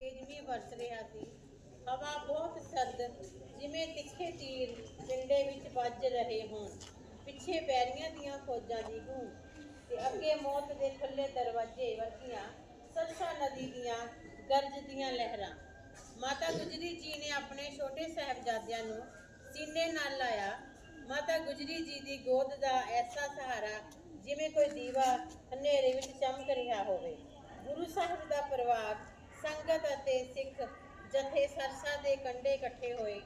ਤੇਜ਼ ਵਰਸ ਰਿਹਾ ਸੀ, ਹਵਾ ਬਹੁਤ ਸਰਦ ਜਿਵੇਂ ਤਿੱਖੇ ਤੀਰ ਪਿੰਡੇ ਵਿੱਚ ਵੱਜ ਰਹੇ ਹੋਣ। ਪਿੱਛੇ ਬੈਰੀਆਂ ਦੀਆਂ ਫੌਜਾਂ ਦੀ ਗੂੰ ਤੇ ਅੱਗੇ ਮੌਤ ਦੇ ਖੁੱਲੇ ਦਰਵਾਜ਼ੇ ਵਰਗੀਆਂ ਸਰਸਾ ਨਦੀ ਦੀਆਂ ਗਰਜਦੀਆਂ ਲਹਿਰਾਂ। ਮਾਤਾ ਗੁਜਰੀ ਜੀ ਨੇ ਆਪਣੇ ਛੋਟੇ ਸਾਹਿਬਜ਼ਾਦਿਆਂ ਨੂੰ ਸੀਨੇ ਨਾਲ ਲਾਇਆ। ਮਾਤਾ ਗੁਜਰੀ ਜੀ ਦੀ ਗੋਦ ਦਾ ਐਸਾ ਸਹਾਰਾ ਜਿਵੇਂ ਕੋਈ ਦੀਵਾ ਹਨੇਰੇ ਵਿੱਚ ਚਮਕ ਰਿਹਾ ਹੋਵੇ। ਗੁਰੂ ਸਾਹਿਬ ਦਾ ਪਰਿਵਾਰ ਸੰਗਤ ਅਤੇ ਸਿੱਖ ਜਥੇ ਸਰਸਾ ਦੇ ਕੰਢੇ ਇਕੱਠੇ ਹੋਏ।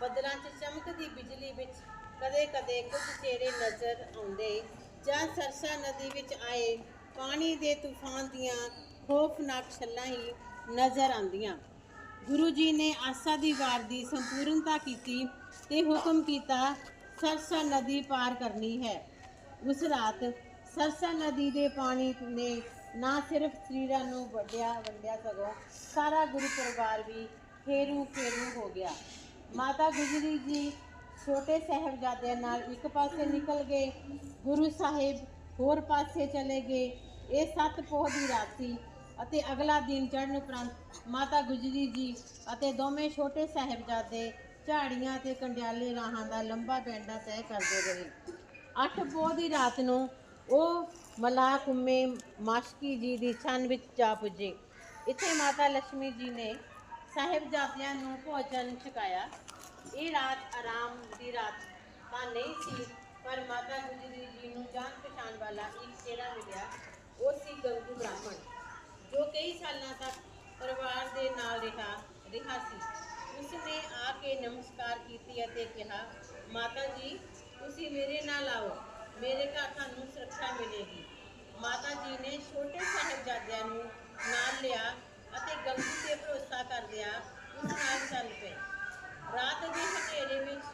ਬੱਦਲਾਂ 'ਚ ਚਮਕਦੀ ਬਿਜਲੀ ਵਿੱਚ ਕਦੇ-ਕਦੇ ਕੁਝ ਚਿਹਰੇ ਨਜ਼ਰ ਆਉਂਦੇ। ਜਾਂ ਸਰਸਾ ਨਦੀ ਵਿੱਚ ਆਏ, ਪਾਣੀ ਦੇ ਤੂਫਾਨ ਦੀਆਂ ਖੌਫਨਾਕ ਛੱਲਾਂ ਹੀ ਨਜ਼ਰ ਆਉਂਦੀਆਂ। ਗੁਰੂ ਜੀ ਨੇ ਆਸਾ ਦੀ ਵਾਰ ਦੀ ਸੰਪੂਰਨਤਾ ਕੀਤੀ ਤੇ ਹੁਕਮ ਕੀਤਾ, ਸਰਸਾ ਨਦੀ ਪਾਰ ਕਰਨੀ ਹੈ। ਉਸ ਰਾਤ ਸਰਸਾ ਨਦੀ ਦੇ ਪਾਣੀ ਨੇ ਨਾ ਸਿਰਫ ਸਰੀਰਾਂ ਨੂੰ ਵੱਡਿਆ ਵੰਡਿਆ ਸਗੋਂ ਸਾਰਾ ਗੁਰੂ ਪਰਿਵਾਰ ਵੀ ਖੇਰੂ ਫੇਰੂ ਹੋ ਗਿਆ। ਮਾਤਾ ਗੁਜਰੀ ਜੀ ਛੋਟੇ ਸਾਹਿਬਜ਼ਾਦਿਆਂ ਨਾਲ ਇੱਕ ਪਾਸੇ ਨਿਕਲ ਗਏ, ਗੁਰੂ ਸਾਹਿਬ ਹੋਰ ਪਾਸੇ ਚਲੇ ਗਏ। ਇਹ ਸੱਤ ਪੋਹ ਦੀ ਰਾਤ ਸੀ ਅਤੇ ਅਗਲਾ ਦਿਨ ਚੜ੍ਹਨ ਉਪਰੰਤ ਮਾਤਾ ਗੁਜਰੀ ਜੀ ਅਤੇ ਦੋਵੇਂ ਛੋਟੇ ਸਾਹਿਬਜ਼ਾਦੇ ਝਾੜੀਆਂ ਤੇ ਕੰਡਿਆਲੇ ਰਾਹਾਂ ਦਾ ਲੰਬਾ ਪੈਂਡਾ ਤੈਅ ਕਰਦੇ ਰਹੇ। ਅੱਠ ਪੋਹ ਦੀ ਰਾਤ ਨੂੰ ਉਹ ਮਲਾਹ ਮਲਾਕੁੰਮੇ ਮਾਸ਼ਕੀ ਜੀ ਦੀ ਛੰਨ ਵਿੱਚ ਜਾ ਪੁੱਜੇ। ਇੱਥੇ ਮਾਤਾ ਲక్ష్ਮੀ ਜੀ ਨੇ ਸਾਹਿਬਜ਼ਾਦਿਆਂ ਨੂੰ ਭੋਜਨ ਛਕਾਇਆ। ਇਹ ਰਾਤ ਆਰਾਮ ਦੀ ਰਾਤ ਤਾਂ ਨਹੀਂ ਸੀ, ਪਰ ਮਾਤਾ ਗੁਜਰੀ ਜੀ ਨੂੰ ਜਾਣ ਪਛਾਣ ਵਾਲਾ ਇੱਕ ਚਿਹਰਾ ਮਿਲਿਆ। ਉਹ ਸੀ ਗੰਗੂ ਬ੍ਰਾਹਮਣ, ਜੋ ਕਈ ਸਾਲਾਂ ਤੱਕ ਪਰਿਵਾਰ ਦੇ ਨਾਲ ਰਿਹਾ ਰਿਹਾ ਸੀ। ਉਸਨੇ ਆ ਕੇ ਨਮਸਕਾਰ ਕੀਤੀ ਅਤੇ ਕਿਹਾ, ਮਾਤਾ ਜੀ, ਤੁਸੀਂ ਮੇਰੇ ਨਾਲ ਆਓ। ਮੇਰੇ ਘਰ ਤੁਹਾਨੂੰ ਸਿੱਖਿਆ ਮਿਲੇਗੀ। ਮਾਤਾ ਜੀ ਨੇ ਛੋਟੇ ਸਾਹਿਬਜ਼ਾਦਿਆਂ ਨੂੰ ਨਾਲ ਲਿਆ ਅਤੇ ਗਲਤੀ ਤੇ ਭਰੋਸਾ ਕਰਦਿਆਂ ਉਸ ਨਾਲ ਚੱਲ ਪਏ। ਰਾਤ ਦੇ ਹਨੇਰੇ ਵਿੱਚ